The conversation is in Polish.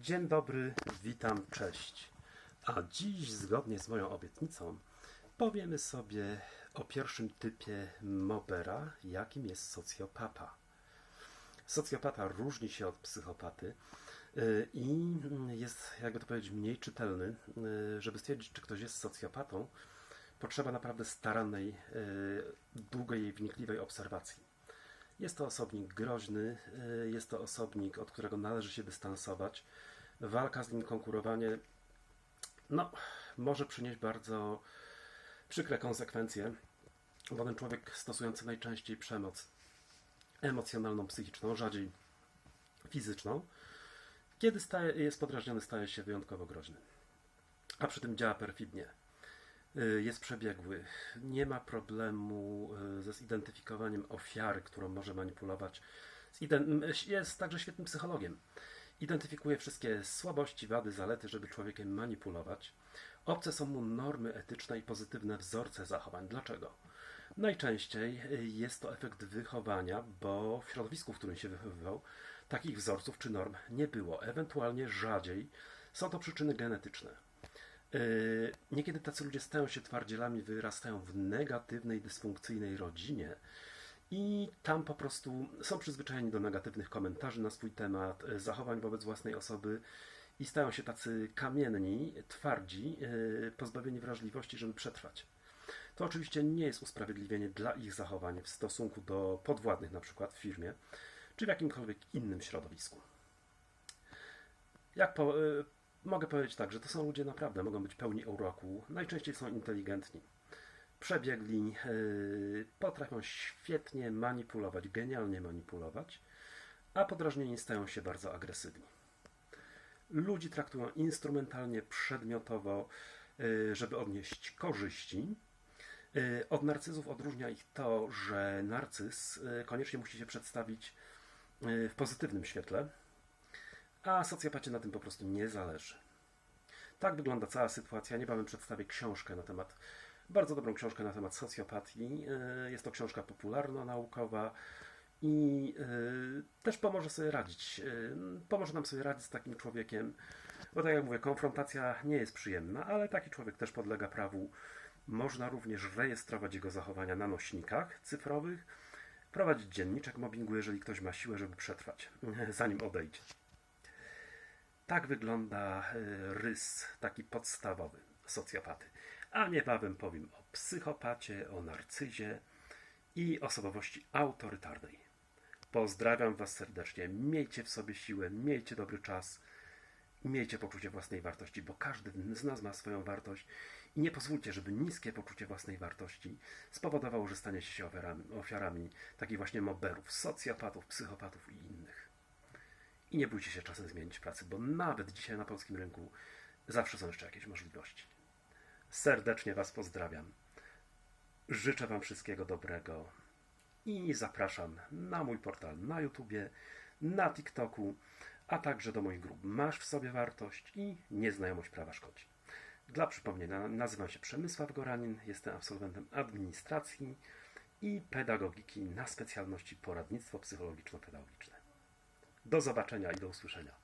Dzień dobry, witam, cześć. A dziś, zgodnie z moją obietnicą, powiemy sobie o pierwszym typie mobera, jakim jest socjopata. Socjopata różni się od psychopaty yy, i jest, jakby to powiedzieć, mniej czytelny. Yy, Żeby stwierdzić, czy ktoś jest socjopatą, potrzeba naprawdę starannej, yy, długiej wnikliwej obserwacji. Jest to osobnik groźny, y, jest to osobnik, od którego należy się dystansować. Walka z nim, konkurowanie, no, może przynieść bardzo przykre konsekwencje, bo ten człowiek stosujący najczęściej przemoc emocjonalną, psychiczną, rzadziej fizyczną, kiedy staje, jest podrażniony, staje się wyjątkowo groźny. A przy tym działa perfidnie jest przebiegły. Nie ma problemu y, ze zidentyfikowaniem ofiary, którą może manipulować. Jest także świetnym psychologiem. Identyfikuje wszystkie słabości, wady, zalety, żeby człowiekiem manipulować. Obce są mu normy etyczne i pozytywne wzorce zachowań. Dlaczego? Najczęściej y, jest to efekt wychowania, bo w środowisku, w którym się wychowywał, takich wzorców czy norm nie było. Ewentualnie rzadziej są to przyczyny genetyczne. Yy, Niekiedy tacy ludzie stają się twardzielami, wyrastają w negatywnej, dysfunkcyjnej rodzinie i tam po prostu są przyzwyczajeni do negatywnych komentarzy na swój temat, yy, zachowań wobec własnej osoby i stają się tacy kamienni, twardzi, yy, pozbawieni wrażliwości, żeby przetrwać. To oczywiście nie jest usprawiedliwienie dla ich zachowań w stosunku do podwładnych, na przykład w firmie, czy w jakimkolwiek innym środowisku. Jak po, mogę powiedzieć tak, że to są ludzie naprawdę, mogą być pełni uroku, najczęściej są inteligentni, przebiegli, y, potrafią świetnie manipulować, genialnie manipulować, a podrażnieni stają się bardzo agresywni. Ludzi traktują instrumentalnie, przedmiotowo, y, żeby odnieść korzyści. Y, Od narcyzów odróżnia ich to, że narcyz koniecznie musi się przedstawić w pozytywnym świetle, a socjopacie na tym po prostu nie zależy. Tak wygląda cała sytuacja. Niebawem przedstawię książkę na temat, bardzo dobrą książkę na temat socjopatii. Yy, Jest to książka popularno-naukowa i yy, też pomoże sobie radzić. Yy, Pomoże nam sobie radzić z takim człowiekiem, bo tak jak mówię, konfrontacja nie jest przyjemna, ale taki człowiek też podlega prawu. Można również rejestrować jego zachowania na nośnikach cyfrowych, prowadzić dzienniczek mobbingu, jeżeli ktoś ma siłę, żeby przetrwać, zanim odejdzie. Tak wygląda y, rys taki podstawowy socjopaty. A niebawem powiem o psychopacie, o narcyzie i osobowości autorytarnej. Pozdrawiam Was serdecznie. Miejcie w sobie siłę, miejcie dobry czas, miejcie poczucie własnej wartości, bo każdy z nas ma swoją wartość i nie pozwólcie, żeby niskie poczucie własnej wartości spowodowało, że staniecie się ofiarami, ofiarami takich właśnie mobberów, socjopatów, psychopatów i innych. I nie bójcie się czasem zmienić pracy, bo nawet dzisiaj na polskim rynku zawsze są jeszcze jakieś możliwości. Serdecznie Was pozdrawiam. Życzę Wam wszystkiego dobrego i zapraszam na mój portal na YouTubie, na TikToku, a także do moich grup Masz w sobie wartość i Nieznajomość prawa szkodzi. Dla przypomnienia, nazywam się Przemysław Goranin, jestem absolwentem administracji i pedagogiki na specjalności poradnictwo psychologiczno-pedagogiczne. Do zobaczenia i do usłyszenia.